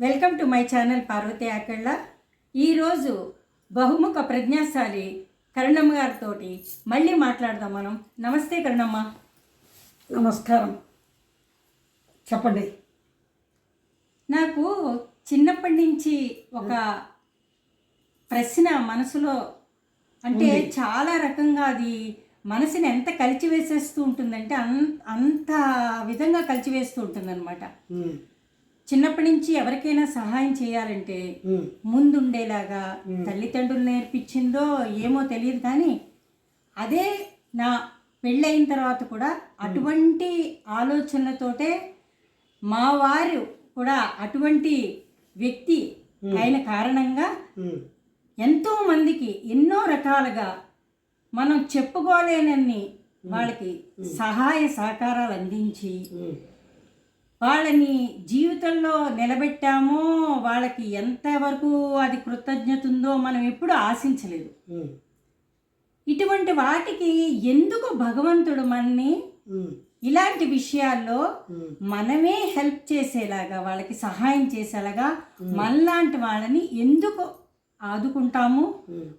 Welcome to my channel Parvathi Akalla. ఈరోజు బహుముఖ ప్రజ్ఞాశాలి కరుణమ్మ గారితో మళ్ళీ మాట్లాడదాం మనం. నమస్తే కరుణమ్మ. నమస్కారం. చెప్పండి. నాకు చిన్నప్పటి నుంచి ఒక ప్రశ్న మనసులో అంటే చాలా రకంగా అది మనసుని ఎంత కలిచివేసేస్తూ ఉంటుందంటే అన్ అంత విధంగా కలిచివేస్తూ ఉంటుందన్నమాట. చిన్నప్పటి నుంచి ఎవరికైనా సహాయం చేయాలంటే ముందుండేలాగా తల్లిదండ్రులు నేర్పించిందో ఏమో తెలియదు కానీ అదే నా పెళ్ళయిన తర్వాత కూడా అటువంటి ఆలోచనలతోటే మా వారు కూడా అటువంటి వ్యక్తి అయిన కారణంగా ఎంతో మందికి ఎన్నో రకాలుగా మనం చెప్పుకోలేనన్ని వాళ్ళకి సహాయ సహకారాలు అందించి వాళ్ళని జీవితంలో నిలబెట్టామో వాళ్ళకి ఎంతవరకు అది కృతజ్ఞత ఉందో మనం ఎప్పుడు ఆశించలేదు. ఇటువంటి వాటికి ఎందుకు భగవంతుడు మనని ఇలాంటి విషయాల్లో మనమే హెల్ప్ చేసేలాగా వాళ్ళకి సహాయం చేసేలాగా మనలాంటి వాళ్ళని ఎందుకు ఆదుకుంటాము?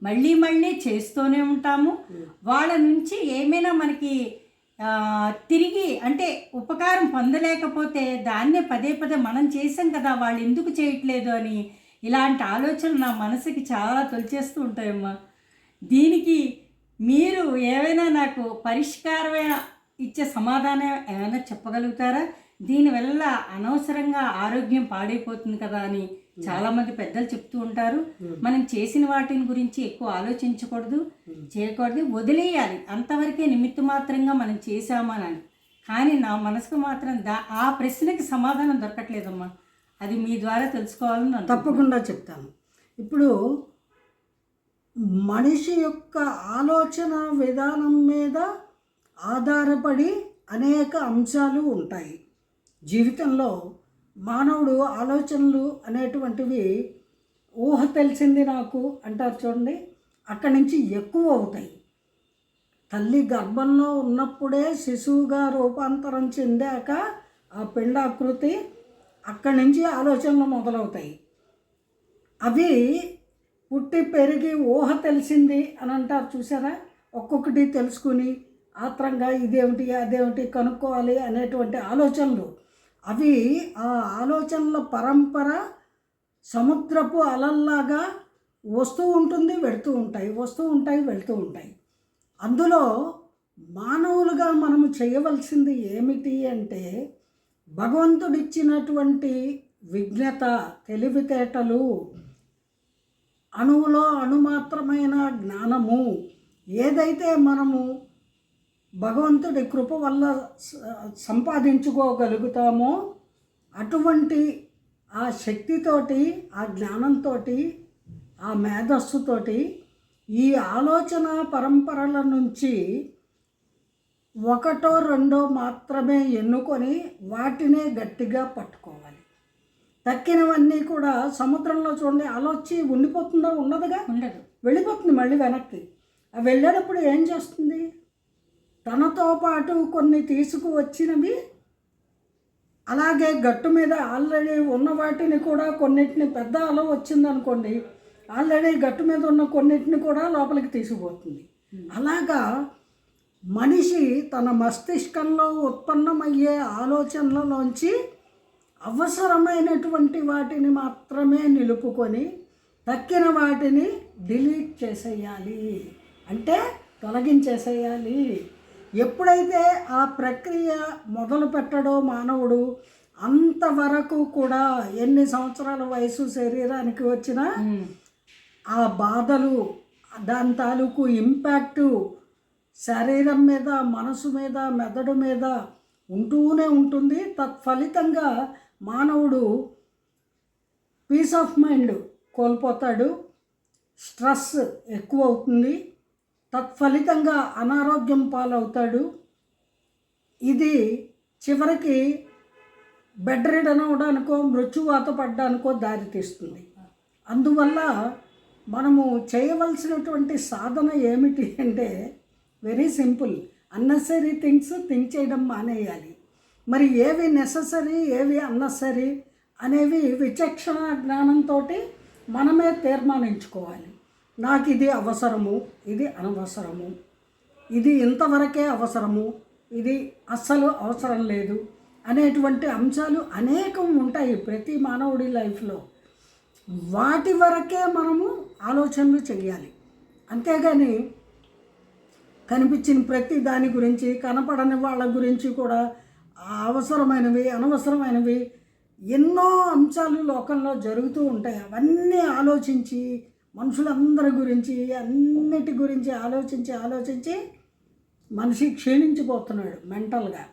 మళ్ళీ మళ్ళీ చేస్తూనే ఉంటాము. వాళ్ళ నుంచి ఏమైనా మనకి తిరిగి అంటే ఉపకారం పొందలేకపోతే దాన్నే పదే పదే మనం చేసాం కదా వాళ్ళు ఎందుకు చేయట్లేదు అని ఇలాంటి ఆలోచనలు నా మనసుకి చాలా తొలిచేస్తూ ఉంటాయమ్మా. దీనికి మీరు ఏమైనా నాకు పరిష్కారమైన ఇచ్చే సమాధానం ఏమైనా చెప్పగలుగుతారా? దీనివల్ల అనవసరంగా ఆరోగ్యం పాడైపోతుంది కదా అని చాలామంది పెద్దలు చెప్తూ ఉంటారు మనం చేసిన వాటిని గురించి ఎక్కువ ఆలోచించకూడదు చేయకూడదు వదిలేయాలి. అంతవరకే నిమిత్త మాత్రంగా మనం చేశామని కానీ నా మనసుకు మాత్రం దా ఆ ప్రశ్నకి సమాధానం దొరకట్లేదమ్మా. అది మీ ద్వారా తెలుసుకోవాలని. తప్పకుండా చెప్తాను. ఇప్పుడు మనిషి యొక్క ఆలోచన విధానం మీద ఆధారపడి అనేక అంశాలు ఉంటాయి. జీవితంలో మానవుడు ఆలోచనలు అనేటువంటివి ఊహ తెలిసింది నాకు అంటారు చూడండి. అక్కడి నుంచి ఎక్కువ అవుతాయి. తల్లి గర్భంలో ఉన్నప్పుడే శిశువుగా రూపాంతరం చెందాక ఆ పిండాకృతి అక్కడి నుంచి ఆలోచనలు మొదలవుతాయి. అవి పుట్టి పెరిగి ఊహ తెలిసింది అని అంటారు చూసారా? ఒక్కొక్కటి తెలుసుకుని ఆత్రంగా ఇదేమిటి అదేమిటి కనుక్కోవాలి అనేటువంటి ఆలోచనలు అవి ఆ ఆలోచనల పరంపర సముద్రపు అలల్లాగా వస్తూ ఉంటుంది వెళుతూ ఉంటాయి వస్తూ ఉంటాయి వెళుతూ ఉంటాయి. అందులో మానవులుగా మనము చేయవలసింది ఏమిటి అంటే భగవంతుడిచ్చినటువంటి విజ్ఞత తెలివితేటలు అణువులో అణుమాత్రమైన జ్ఞానము ఏదైతే మనము భగవంతుడి కృప వల్ల సంపాదించుకోగలుగుతామో అటువంటి ఆ శక్తితోటి ఆ జ్ఞానంతో ఆ మేధస్సుతోటి ఈ ఆలోచన పరంపరల నుంచి ఒకటో రెండో మాత్రమే ఎన్నుకొని వాటినే గట్టిగా పట్టుకోవాలి. తక్కినవన్నీ కూడా సముద్రంలో చూడండి అలొచ్చి ఉండిపోతుందా ఉండదుగా? ఉండదు. వెళ్ళిపోతుంది మళ్ళీ వెనక్కి. వెళ్ళేటప్పుడు ఏం చేస్తుంది? తనతో పాటు కొన్ని తీసుకువచ్చినవి అలాగే గట్టు మీద ఆల్రెడీ ఉన్న వాటిని కూడా కొన్నిటిని పెద్ద అల వచ్చిందనుకోండి ఆల్రెడీ గట్టు మీద ఉన్న కొన్నిటిని కూడా లోపలికి తీసుకుపోతుంది. అలాగా మనిషి తన మస్తిష్కంలో ఉత్పన్నమయ్యే ఆలోచనలలోంచి అవసరమైనటువంటి వాటిని మాత్రమే నిలుపుకొని తక్కిన వాటిని డిలీట్ చేసేయాలి. అంటే తొలగించేసేయాలి. ఎప్పుడైతే ఆ ప్రక్రియ మొదలు పెట్టడో మానవుడు అంతవరకు కూడా ఎన్ని సంవత్సరాల వయసు శరీరానికి వచ్చినా. ఆ బాధలు దాని తాలూకు ఇంపాక్టు శరీరం మీద మనసు మీద మెదడు మీద ఉంటూనే ఉంటుంది. తత్ఫలితంగా మానవుడు పీస్ ఆఫ్ మైండ్ కోల్పోతాడు. స్ట్రెస్ ఎక్కువ అవుతుంది తత్ఫలితంగా అనారోగ్యం పాలవుతాడు. ఇది చివరికి బెడ్ రిడన్ అవడానికో మృత్యువాత పడ్డానికో దారితీస్తుంది అందువల్ల మనము చేయవలసినటువంటి సాధన ఏమిటి అంటే very simple. Unnecessary things think చేయడం మానేయాలి. మరి ఏవి నెససరీ ఏవి అన్నెసరీ అనేవి విచక్షణ జ్ఞానంతో మనమే తీర్మానించుకోవాలి. నాకు ఇది అవసరము ఇది అనవసరము. ఇది ఇంతవరకే అవసరము ఇది అస్సలు అవసరం లేదు అనేటువంటి అంశాలు అనేకం ఉంటాయి ప్రతి మానవుడి లైఫ్లో. వాటి వరకే మనము ఆలోచనలు చేయాలి అంతేగాని కనిపించిన ప్రతి దాని గురించి కనపడని వాళ్ళ గురించి కూడా అవసరమైనవి అనవసరమైనవి ఎన్నో అంశాలు లోకంలో జరుగుతూ ఉంటాయి. అవన్నీ ఆలోచించి మనుషులందరి గురించి అన్నిటి గురించి ఆలోచించి ఆలోచించి మనిషి క్షీణించిపోతున్నాడు మెంటల్గా.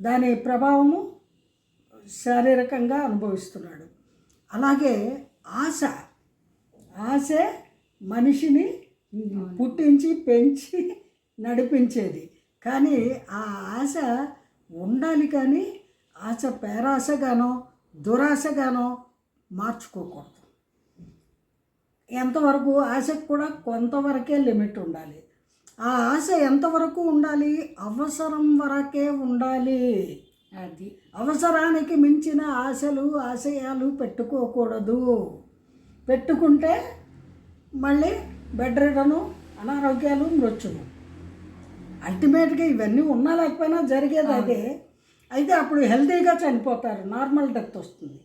దాని ప్రభావము శారీరకంగా అనుభవిస్తున్నాడు. అలాగే ఆశ ఆశే మనిషిని పుట్టించి పెంచి నడిపించేది. కానీ ఆ ఆశ ఉండాలి కానీ ఆశ పేరాశగానో దురాశగానో మార్చుకోకూడదు. ఎంతవరకు ఆశకు కూడా కొంతవరకే లిమిట్ ఉండాలి. ఆ ఆశ ఎంతవరకు ఉండాలి? అవసరం వరకే ఉండాలి. అది. అవసరానికి మించిన ఆశలు ఆశయాలు పెట్టుకోకూడదు. పెట్టుకుంటే మళ్ళీ బెడ్ రిడను అనారోగ్యాలు మృత్యుము అల్టిమేట్గా ఇవన్నీ ఉన్నా లేకపోయినా జరిగేది అదే. అయితే అప్పుడు హెల్తీగా చనిపోతారు. నార్మల్ డెత్ వస్తుంది.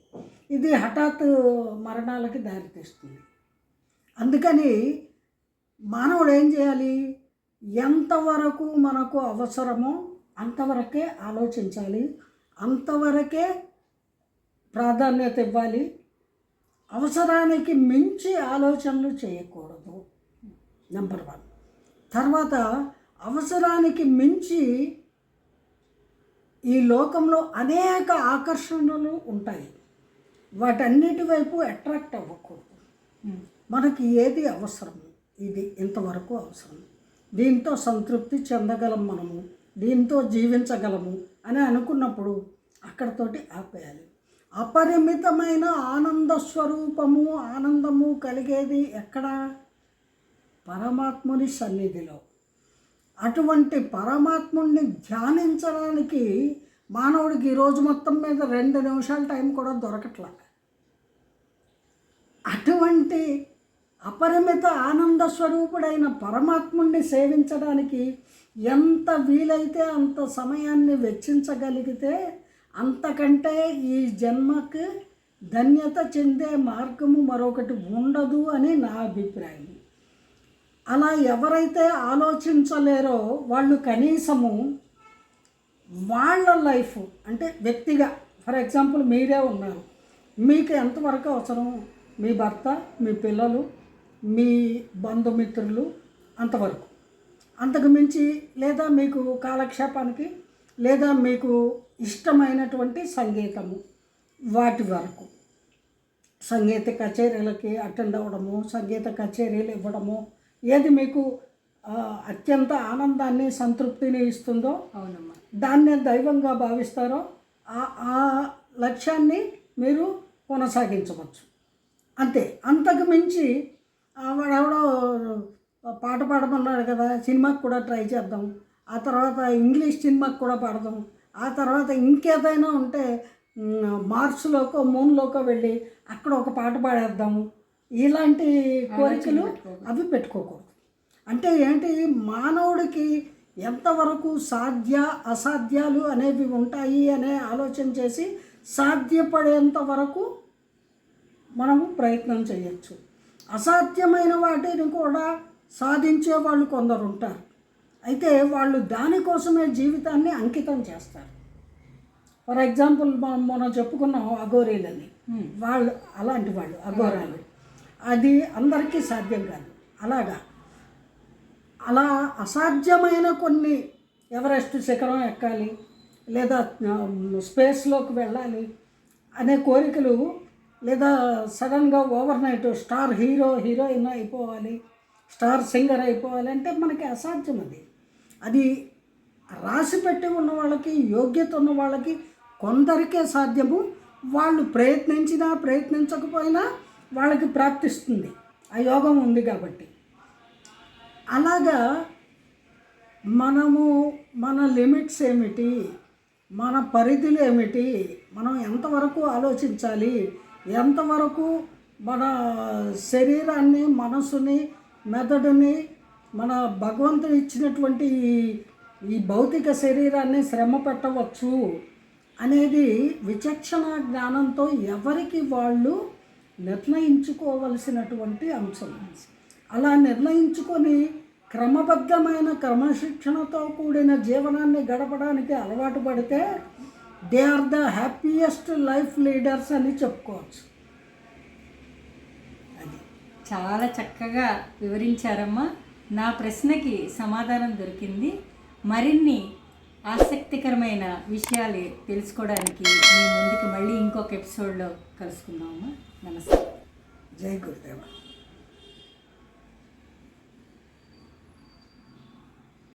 ఇది హఠాత్ మరణాలకి దారితీస్తుంది. అందుకని మానవుడు ఏం చేయాలి? ఎంతవరకు మనకు అవసరమో అంతవరకే ఆలోచించాలి. అంతవరకే ప్రాధాన్యత ఇవ్వాలి. అవసరానికి మించి ఆలోచనలు చేయకూడదు. నెంబర్ వన్ తర్వాత అవసరానికి మించి ఈ లోకంలో అనేక ఆకర్షణలు ఉంటాయి. వాటన్నిటి వైపు అట్రాక్ట్ అవ్వకూడదు. Hmm. మనకి ఏది అవసరం? ఇది ఇంతవరకు అవసరం. దీంతో సంతృప్తి చెందగలం మనము దీంతో జీవించగలము అని అనుకున్నప్పుడు అక్కడతోటి ఆపేయాలి. అపరిమితమైన ఆనంద స్వరూపము ఆనందము కలిగేది ఎక్కడ? పరమాత్ముని సన్నిధిలో. అటువంటి పరమాత్ముడిని ధ్యానించడానికి మానవుడికి ఈరోజు మొత్తం మీద రెండు నిమిషాల టైం కూడా దొరకట్లా. అటువంటి అపరిమిత ఆనంద స్వరూపుడైన పరమాత్ముడిని సేవించడానికి ఎంత వీలైతే అంత సమయాన్ని వెచ్చించగలిగితే అంతకంటే ఈ జన్మకి ధన్యత చెందే మార్గము మరొకటి ఉండదు అని నా అభిప్రాయం. అలా ఎవరైతే ఆలోచించలేరో వాళ్ళు కనీసము వాళ్ళ లైఫ్ అంటే వ్యక్తిగా ఫర్ ఎగ్జాంపుల్ మీరే ఉన్నారు మీకు ఎంతవరకు అవసరం? మీ భర్త మీ పిల్లలు మీ బంధుమిత్రులు అంతవరకు. అంతకు మించి లేదా మీకు కాలక్షేపానికి లేదా మీకు ఇష్టమైనటువంటి సంగీతము వాటి వరకు. సంగీత కచేరీలకి అటెండ్ అవ్వడము సంగీత కచేరీలు ఇవ్వడము ఏది మీకు అత్యంత ఆనందాన్ని సంతృప్తిని ఇస్తుందో అవునమ్మా. దాన్నే దైవంగా భావిస్తారో ఆ లక్ష్యాన్ని మీరు కొనసాగించవచ్చు. అంతే. అంతకు మించి ఆ వాడెవడో పాట పాడమన్నాడు కదా సినిమాకి కూడా ట్రై చేద్దాం. ఆ తర్వాత ఇంగ్లీష్ సినిమాకి కూడా పాడదాం. ఆ తర్వాత ఇంకేదైనా ఉంటే మార్చ్లోకో మార్స్లోకో మూన్లోకో వెళ్ళి అక్కడ ఒక పాట పాడేద్దాము ఇలాంటి కోరికలు అవి పెట్టుకోకూడదు. అంటే ఏంటి మానవుడికి ఎంతవరకు సాధ్య అసాధ్యాలు అనేవి ఉంటాయి అనే ఆలోచన చేసి సాధ్యపడేంత వరకు మనము ప్రయత్నం చేయొచ్చు. అసాధ్యమైన వాటిని కూడా సాధించే వాళ్ళు కొందరు ఉంటారు. అయితే వాళ్ళు దానికోసమే జీవితాన్ని అంకితం చేస్తారు. ఫర్ ఎగ్జాంపుల్ మనం మనం చెప్పుకున్నాం అఘోరీలని. వాళ్ళు అలాంటి వాళ్ళు అఘోరాలు. అది అందరికీ సాధ్యం కాదు. అలాగా. అలా అసాధ్యమైన కొన్ని ఎవరెస్ట్ శిఖరం ఎక్కాలి లేదా స్పేస్లోకి వెళ్ళాలి అనే కోరికలు లేదా సడన్గా overnight star hero heroine అయిపోవాలి స్టార్ సింగర్ అయిపోవాలి అంటే మనకి అసాధ్యం అది. అది రాసి పెట్టి ఉన్న వాళ్ళకి యోగ్యత ఉన్న వాళ్ళకి కొందరికే సాధ్యము. వాళ్ళు ప్రయత్నించినా ప్రయత్నించకపోయినా వాళ్ళకి ప్రాప్తిస్తుంది. ఆ యోగం ఉంది కాబట్టి. అలాగా మనము మన లిమిట్స్ ఏమిటి? మన పరిధులు ఏమిటి? మనం ఎంతవరకు ఆలోచించాలి? ఎంతవరకు మన శరీరాన్ని మనసుని మెదడుని మన భగవంతుడు ఇచ్చినటువంటి ఈ- ఈ భౌతిక శరీరాన్ని శ్రమ పెట్టవచ్చు అనేది విచక్షణ జ్ఞానంతో ఎవరికి వాళ్ళు నిర్ణయించుకోవలసినటువంటి అంశం. అలా నిర్ణయించుకొని క్రమబద్ధమైన క్రమశిక్షణతో కూడిన జీవనాన్ని గడపడానికి అలవాటు పడితే they are the happiest life leaders అని చెప్పుకోవచ్చు. అది చాలా చక్కగా వివరించారమ్మా. నా ప్రశ్నకి సమాధానం దొరికింది. మరిన్ని ఆసక్తికరమైన విషయాలు తెలుసుకోవడానికి మీ ముందుకు మళ్ళీ ఇంకొక ఎపిసోడ్లో కలుసుకుందామమ్మా. నమస్తే. జై గురుదేవ.